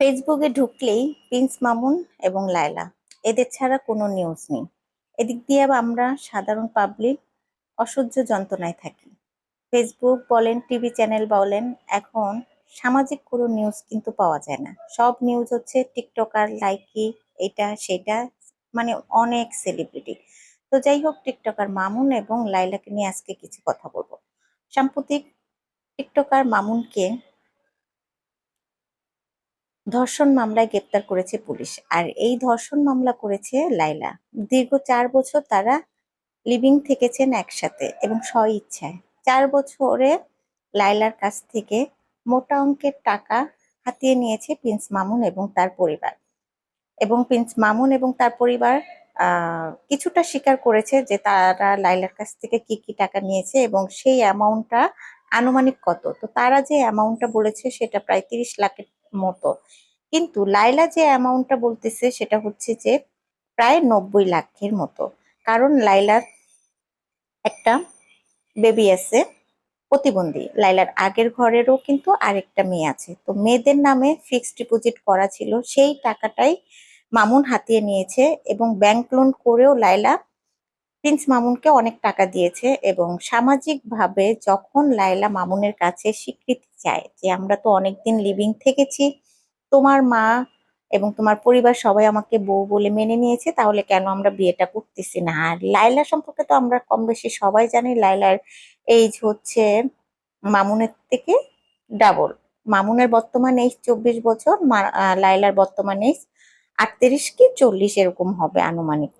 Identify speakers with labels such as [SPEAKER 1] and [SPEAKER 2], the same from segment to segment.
[SPEAKER 1] ফেসবুকে ঢুকলেই প্রিন্স মামুন এবং লায়লা। এদের ছাড়া কোনো নিউজ নেই। এদিক দিয়ে আমরা সাধারণ পাবলিক অসহ্য যন্ত্রণায় থাকি। ফেসবুক বলেন টিভি চ্যানেল বলেন, এখন সামাজিক কোনো নিউজ কিন্তু পাওয়া যায় না। সব নিউজ হচ্ছে টিকটকার, লাইকি, এটা, সেটা মানে অনেক সেলিব্রিটি তো যাই হোক, টিকটকার মামুন এবং লাইলাকে নিয়ে আজকে কিছু কথা বলব। সাম্প্রতিক টিকটকার মামুনকে ধর্ষণ মামলায় গ্রেপ্তার করেছে পুলিশ। আর এই ধর্ষণ মামলা করেছে লাইলা দীর্ঘ চার বছর তারা লিভিং থেকেছেন একসাথে এবং স্ব ইচ্ছায় চার বছরে লাইলার কাছ থেকে মোটা অঙ্কের টাকা হাতিয়ে নিয়েছে প্রিন্স মামুন এবং তার পরিবার। এবং প্রিন্স মামুন এবং তার পরিবার কিছুটা স্বীকার করেছে যে তারা লাইলার কাছ থেকে কি কি টাকা নিয়েছে এবং সেই অ্যামাউন্টটা আনুমানিক কত। তো তারা যে অ্যামাউন্টটা বলেছে সেটা প্রায় তিরিশ লাখের মতো। কিন্তু লাইলা যে অ্যামাউন্টটা বলতেছে সেটা হচ্ছে যে প্রায় নব্বই লাখের মতো। কারণ লাইলার একটা বেবি আছে, প্রতিবন্ধী। লাইলার আগের ঘরেরও কিন্তু আরেকটা মেয়ে আছে। তো মেয়েদের নামে ফিক্সড ডিপোজিট করা ছিল, সেই টাকাটাই মামুন হাতিয়ে নিয়েছে এবং ব্যাংক লোন করেও লাইলা প্রিন্স মামুনকে অনেক টাকা দিয়েছে এবং সামাজিকভাবে যখন লাইলা মামুনের কাছে স্বীকৃতি চায় যে, আমরা তো অনেকদিন লিভিং থেকেছি, তোমার মা এবং তোমার পরিবার সবাই আমাকে বউ বলে মেনে নিয়েছে, তাহলে কেন আমরা বিয়েটা করতেছি না? আর লাইলা সম্পর্কে তো আমরা কম বেশি সবাই জানি লাইলার এইজ হচ্ছে মামুনের থেকে ডাবল মামুনের বর্তমান এইজ চব্বিশ বছর লাইলার বর্তমান এইজ আটত্রিশ কি চল্লিশ এরকম হবে আনুমানিক।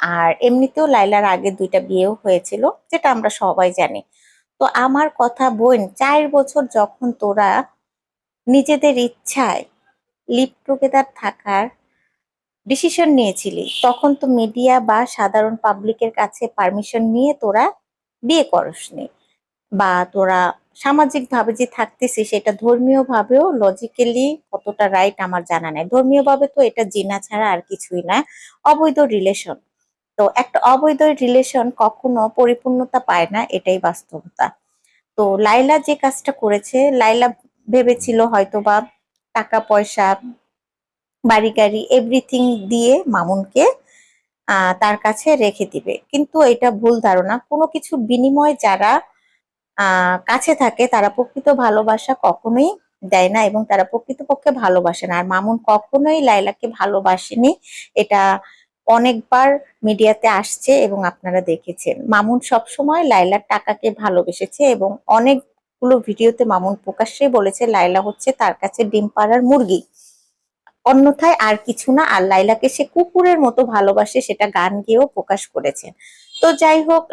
[SPEAKER 1] আর এমনিতেও লাইলার আগে দুইটা বিয়েও হয়েছিল, যেটা আমরা সবাই জানি। তো আমার কথা বোন, চার বছর যখন তোরা নিজেদের ইচ্ছায় লিভ টুগেদার থাকার ডিসিশন নিয়েছিলি, তখন তো মিডিয়া বা সাধারণ পাবলিকের কাছে পারমিশন নিয়ে তোরা বিয়ে করসনি। বা তোরা সামাজিক ভাবে যে থাকতেছিস, সেটা ধর্মীয় ভাবেও লজিক্যালি কতটা রাইট আমার জানা নাই। ধর্মীয় ভাবে তো এটা জিনা ছাড়া আর কিছুই না, অবৈধ রিলেশন তো একটা অবৈধ রিলেশন কখনো পরিপূর্ণতা পায় না, এটাই বাস্তবতা। তো লাইলা যে কাজটা করেছে লাইলা ভেবেছিল হয়তো বা টাকা, পয়সা, বাড়ি, গাড়ি এভরিথিং দিয়ে মামুনকে তার কাছে রেখে দিবে। কিন্তু এটা ভুল ধারণা। কোনো কিছু বিনিময়ে যারা কাছে থাকে, তারা প্রকৃত ভালোবাসা কখনোই দেয় না এবং তারা প্রকৃতপক্ষে ভালোবাসে না। আর মামুন কখনোই লাইলাকে ভালোবাসেনি, এটা অনেকবার মিডিয়াতে আসছে এবং আপনারা দেখেছেন। মামুন সবসময় লাইলার টাকাকে ভালোবেসেছে এবং অনেকগুলো ভিডিওতে মামুন প্রকাশ্যে বলেছে লাইলা হচ্ছে তার কাছে ডিম পাড়ার মুরগি। অন্যথায় আর কিছু না, আর লাইলাকে সে কুকুরের মতো ভালোবাসে সেটা গান গেয়েও প্রকাশ করেছেন। তো যাই হোক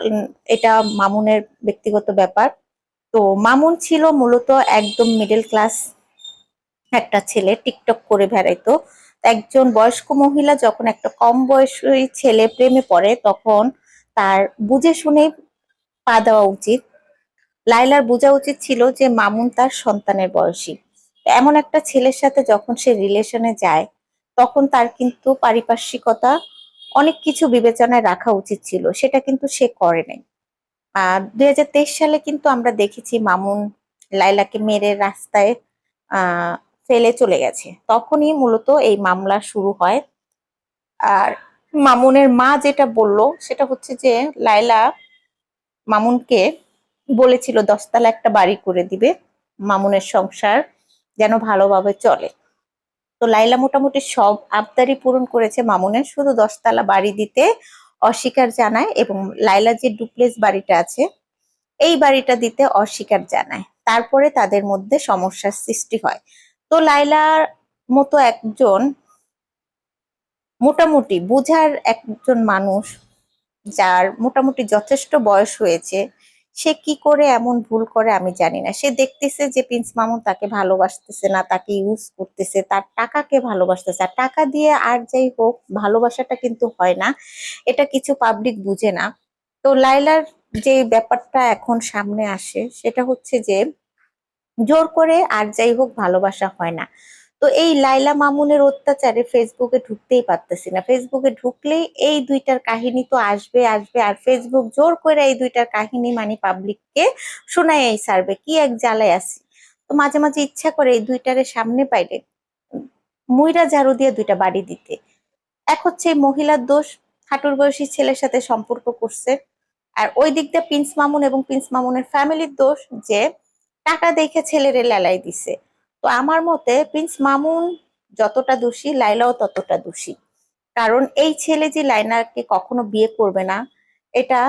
[SPEAKER 1] এটা মামুনের ব্যক্তিগত ব্যাপার। তো মামুন ছিল মূলত একদম মিডল ক্লাস একটা ছেলে, টিকটক করে বেড়াইতো। একজন বয়স্ক মহিলা যখন একটা কম বয়সী ছেলে প্রেমে পড়ে, তখন তার বুঝে শুনে পা দেওয়া উচিত। লাইলার বোঝা উচিত ছিল যে মামুন তার সন্তানের বয়সী। এমন একটা ছেলের সাথে যখন সে রিলেশনে যায়, তখন তার কিন্তু পারিপার্শ্বিকতা অনেক কিছু বিবেচনায় রাখা উচিত ছিল, সেটা কিন্তু সে করে নাই। আর দুই হাজার তেইশ সালে কিন্তু আমরা দেখেছি মামুন লাইলাকে মেরে রাস্তায় ফেলে চলে গেছে। তখনই মূলত এই মামলা শুরু হয়। আর মামুনের মা যেটা বলল, সেটা হচ্ছে যে লাইলা মামুনকে বলেছিল, দশতলা একটা বাড়ি করে দিবে, মামুনের সংসার যেন ভালোভাবে চলে। তো লাইলা মোটামুটি সব আবদারি পূরণ করেছে মামুনের, শুধু দশতলা বাড়ি দিতে অস্বীকার জানায় এবং লাইলা যে ডুপ্লেস বাড়িটা আছে, এই বাড়িটা দিতে অস্বীকার জানায়। তারপরে তাদের মধ্যে সমস্যার সৃষ্টি হয়। তো লাইলার মতো একজন মোটামুটি বুঝার একজন মানুষ যার মোটামুটি যথেষ্ট বয়স হয়েছে, সে কি করে এমন ভুল করে আমি জানি না। সে দেখতেছে যে প্রিন্স মামুন তাকে ভালোবাসতেছে না, তাকে ইউজ করতেছে, তার টাকাকে ভালোবাসতেছে। আর টাকা দিয়ে আর যাই হোক, ভালোবাসাটা কিন্তু হয় না, এটা কিছু পাবলিক বুঝে না। তো লাইলার যে ব্যাপারটা এখন সামনে আসে, সেটা হচ্ছে যে জোর করে আর যাই হোক ভালোবাসা হয় না। তো এই লাইলা মামুনের অত্যাচারে ফেসবুকে ঢুকতেই পারতেছি না। ফেসবুকে ঢুকলেই এই দুইটার কাহিনী তো আসবে আসবে। আর ফেসবুক জোর করে এই দুইটার কাহিনী মানে পাবলিককে শোনাই সারবে কি এক জ্বালায় আছি। তো মাঝে মাঝে ইচ্ছা করে এই দুইটারে সামনে পাইলে মুইরা ঝাড়ু দিয়ে দুইটা বাড়ি দিতে। এক হচ্ছে মহিলার দোষ, হাঁটুর বয়সী ছেলের সাথে সম্পর্ক করছে। আর ওই দিক দিয়ে প্রিন্স মামুন এবং প্রিন্স মামুনের ফ্যামিলির দোষ যে টাকা দেখে ছেলেরে লেলাই দিছে। তো আমার মতে প্রিন্স মামুন যতটা দোষী, লাইলাও ততটা দোষী। কারণ এই ছেলে যে লাইনাকে কখনো বিয়ে করবে না, এটা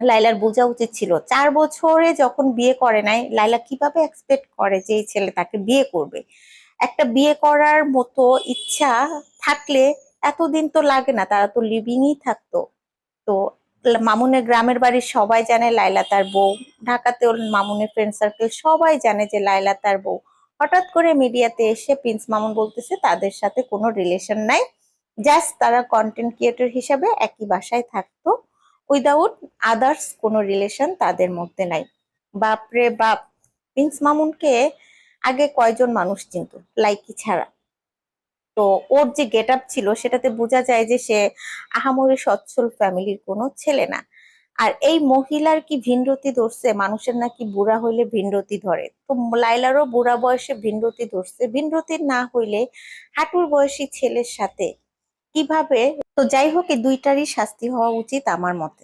[SPEAKER 1] লাইলার বোঝা উচিত ছিল। চার বছরে যখন বিয়ে করে নাই, লাইলা কীভাবে এক্সপেক্ট করে যে এই ছেলে তাকে বিয়ে করবে? একটা বিয়ে করার মতো ইচ্ছা থাকলে এতদিন তো লাগে না, তারা তো লিভিংই থাকতো। তো মামুনের গ্রামের বাড়ির সবাই জানে লাইলা তার বউ। ঢাকাতে ওর মামুনের ফ্রেন্ড সার্কেল সবাই জানে যে লাইলা তার বউ। হঠাৎ করে মিডিয়াতে এসে প্রিন্স মামুন বলতেছে, তাদের সাথে কোনো রিলেশন নাই। জাস্ট তারা কন্টেন্ট ক্রিয়েটর হিসাবে একই বাসায় থাকতো। উইদাউট আদার্স কোনো রিলেশন তাদের মধ্যে নাই। বাপরে বাপ! প্রিন্স মামুনকে আগে কয়জন মানুষ চিনতো? লাইকি ছাড়া। তো ওর যে গেট আপ ছিল সেটাতে বোঝা যায় যে সে আহামরি সচ্ছল ফ্যামিলির কোনো ছেলে না। আর এই মহিলার কি ভিনরতি ধরছে? মানুষের নাকি বুড়া হইলে ভিনরতি ধরে। তো লাইলারও বুড়া বয়সে ভিনরতি ধরছে। ভিনরতি না হইলে হাঁটুর বয়সী ছেলের সাথে কীভাবে? তো যাই হোক, এই দুইটারই শাস্তি হওয়া উচিত আমার মতে।